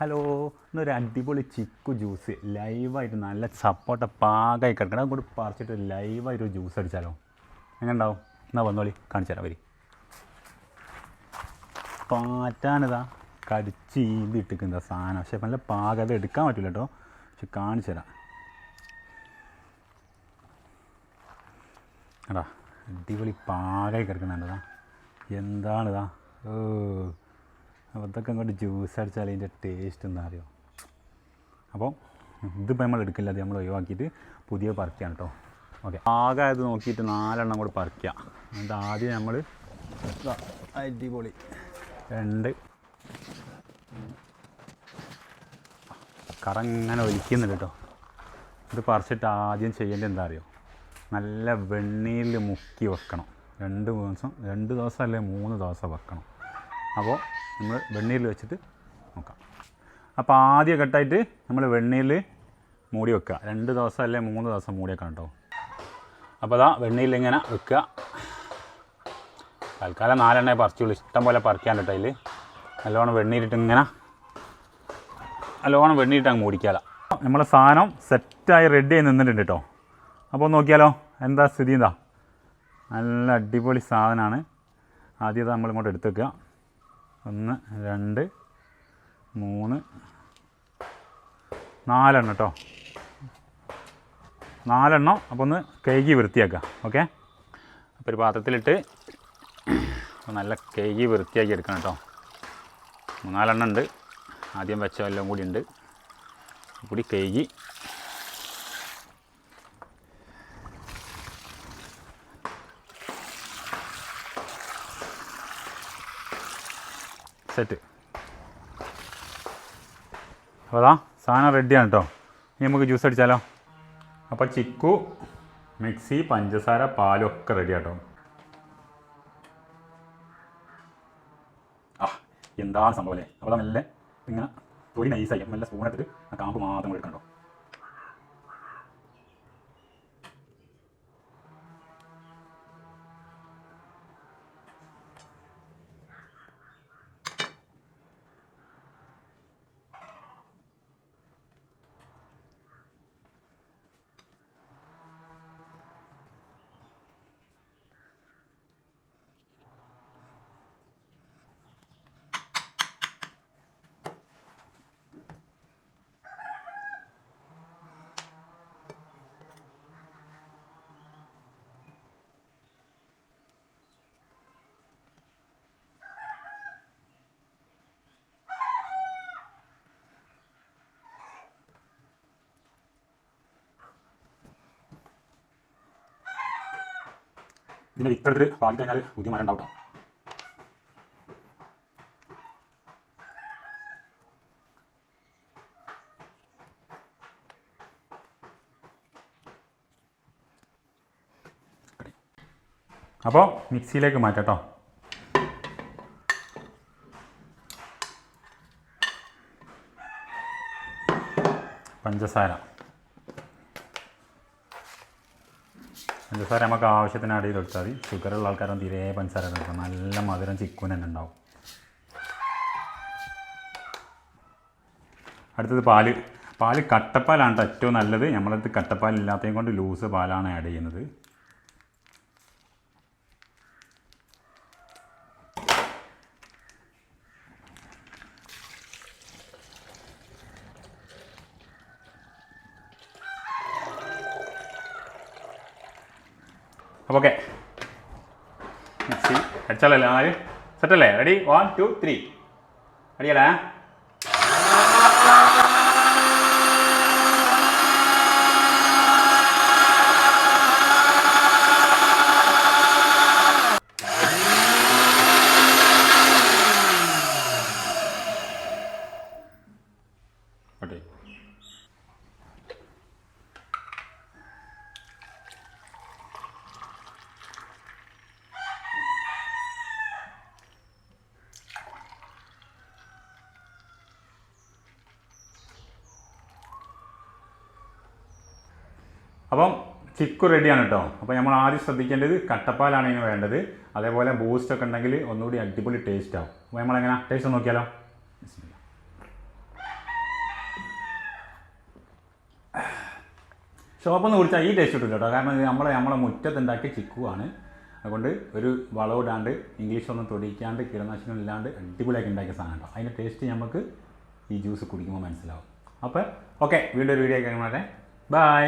Hello ഇന്നൊരു അടിപൊളി chikoo juice ലൈവായിട്ട് നല്ല സപ്പോട്ട പാകമായി കിടക്കണം. അങ്ങോട്ട് പറിച്ചിട്ട് ലൈവായിട്ട് ജ്യൂസ് അടിച്ചാലോ? എങ്ങനെ ഉണ്ടാവും എന്നാൽ വന്നോളി കാണിച്ചു തരാം വരി. പാറ്റാനിതാ കടിച്ച് ഈന്തി സാധനം. പക്ഷെ നല്ല പാകത എടുക്കാൻ പറ്റില്ല കേട്ടോ. പക്ഷെ കാണിച്ചു തരാം. എടാ അടിപൊളി പാകമായി കിടക്കുന്നുണ്ടതാ. എന്താണിതാ? ഓ. അപ്പോൾ ഇതൊക്കെ അങ്ങോട്ട് ജ്യൂസ് അടിച്ചാൽ അതിന്റെ ടേസ്റ്റ് എന്നറിയോ അപ്പോൾ ഇതിപ്പോൾ നമ്മൾ എടുക്കില്ല അത് നമ്മൾ ഒഴിവാക്കിയിട്ട് പുതിയ പറിക്കുകയാണ് കേട്ടോ ഓക്കെ ആകെ ഇത് നോക്കിയിട്ട് നാലെണ്ണം കൂടി പറിക്കുക എന്നിട്ട് ആദ്യം നമ്മൾ അടിപൊളി. രണ്ട്. കറങ്ങനെ ഒലിക്കുന്നുണ്ട് കേട്ടോ ഇത് പറിച്ചിട്ട് ആദ്യം ചെയ്യേണ്ടത് എന്താ അറിയോ? നല്ല വെണ്ണീരിൽ മുക്കി വെക്കണം. രണ്ട് ദിവസം രണ്ട് ദിവസം അല്ലെങ്കിൽ മൂന്ന് ദിവസം വെക്കണം. അപ്പോൾ നമ്മൾ വെണ്ണീരിൽ വെച്ചിട്ട് നോക്കാം. അപ്പോൾ ആദ്യ ഘട്ടമായിട്ട് നമ്മൾ വെണ്ണീരിൽ മൂടി വെക്കുക. രണ്ട് ദിവസം അല്ലെങ്കിൽ മൂന്ന് ദിവസം മൂടി വെക്കണം കേട്ടോ. അപ്പോൾ അതാ വെണ്ണീരിൽ ഇങ്ങനെ വെക്കുക. തൽക്കാലം നാലെണ്ണേ പറിച്ചുള്ളൂ. ഇഷ്ടം പോലെ പറിക്കാൻ കേട്ടോ അതിൽ നല്ലോണം വെണ്ണീരിട്ട് ഇങ്ങനെ നല്ലോണം വെണ്ണീരിട്ട് അങ്ങ് മൂടിക്കാല. നമ്മളെ സാധനം സെറ്റായി റെഡി ആയി നിന്നിട്ടുണ്ട് കേട്ടോ. അപ്പോൾ നോക്കിയാലോ എന്താ സ്ഥിതി? എന്താ നല്ല അടിപൊളി സാധനമാണ് ആദ്യം നമ്മൾ ഇങ്ങോട്ട് എടുത്ത് വെക്കുക. ഒന്ന് രണ്ട് മൂന്ന് നാലെണ്ണം കേട്ടോ നാലെണ്ണം അപ്പോൾ ഒന്ന് കേകി വൃത്തിയാക്കുക ഓക്കെ? അപ്പോൾ ഒരു പാത്രത്തിലിട്ട് നല്ല കേകി വൃത്തിയാക്കി എടുക്കണം കേട്ടോ മൂന്നാലെണ്ണം ഉണ്ട്. ആദ്യം വെച്ച എല്ലാം കൂടി ഉണ്ട്. കൂടി കഴുകി സെറ്റ് അപ്പോൾ അതാ സാധനം റെഡിയാണ് കേട്ടോ ഇനി നമുക്ക് ജ്യൂസ് അടിച്ചാലോ? അപ്പോൾ ചിക്കു മിക്സി പഞ്ചസാര പാലും ഒക്കെ റെഡി കേട്ടോ ആ എന്താണ് സംഭവം അല്ലേ? അപ്പോൾ മെല്ലെ ഇങ്ങനെ തൊലി നൈസായി മെല്ലെ സ്പൂൺ എടുത്തിട്ട് ആ കാമ്പ് മാത്രം എടുക്കണ്ടോ? ഇതിന്റെ വിത്തെടുത്തിട്ട് വാങ്ങി കഴിഞ്ഞാൽ പുതിയ മരം ഉണ്ടാവും അപ്പോൾ മിക്സിയിലേക്ക് മാറ്റാം കേട്ടോ പഞ്ചസാര. പഞ്ചസാര നമുക്ക് ആവശ്യത്തിന് അടിയിൽ എടുത്താൽ മതി. ഷുഗറുള്ള ആൾക്കാരും തീരെ പഞ്ചസാര കൊടുക്കണം നല്ല മധുരം ചിക്കുൻ തന്നെ ഉണ്ടാവും. അടുത്തത് പാൽ. പാൽ കട്ടപ്പാലാണ് ഏറ്റവും നല്ലത്. നമ്മളടുത്ത് കട്ടപ്പാലില്ലാത്തതും കൊണ്ട് ലൂസ് പാലാണ് ആഡ് ചെയ്യുന്നത്. അപ്പോൾ ഓക്കെ അടിച്ചാലല്ലേ നാല് സെറ്റല്ലേ റെഡി വൺ ടു ത്രീ അടിയല്ലേ അപ്പം ചിക്ക് റെഡിയാണ് കേട്ടോ അപ്പോൾ നമ്മൾ ആദ്യം ശ്രദ്ധിക്കേണ്ടത് കട്ടപ്പാലാണ് ഇതിന് വേണ്ടത്. അതേപോലെ ബൂസ്റ്റൊക്കെ ഉണ്ടെങ്കിൽ ഒന്നുകൂടി അടിപൊളി ടേസ്റ്റ് ആവും. അപ്പോൾ നമ്മളെങ്ങനെ? ടേസ്റ്റ് നോക്കിയാലോ? ഷോപ്പിൽ നിന്ന് കുടിച്ചാൽ ഈ ടേസ്റ്റ് കിട്ടില്ല കേട്ടോ കാരണം ഇത് നമ്മളെ നമ്മളെ മുറ്റത്തുണ്ടാക്കിയ ചിക്കുവാണ്. അതുകൊണ്ട് ഒരു വളവിടാണ്ട് ഇംഗ്ലീഷൊന്നും തൊടിക്കാണ്ട് കീടനാശിനികൾ ഇല്ലാണ്ട് അടിപൊളിയാക്കി ഉണ്ടാക്കിയ സാധനം കേട്ടോ അതിന്റെ ടേസ്റ്റ് നമുക്ക് ഈ ജ്യൂസ് കുടിക്കുമ്പോൾ മനസ്സിലാവും. അപ്പോൾ ഓക്കെ വീണ്ടും ഒരു വീഡിയോ ഒക്കെ ബൈ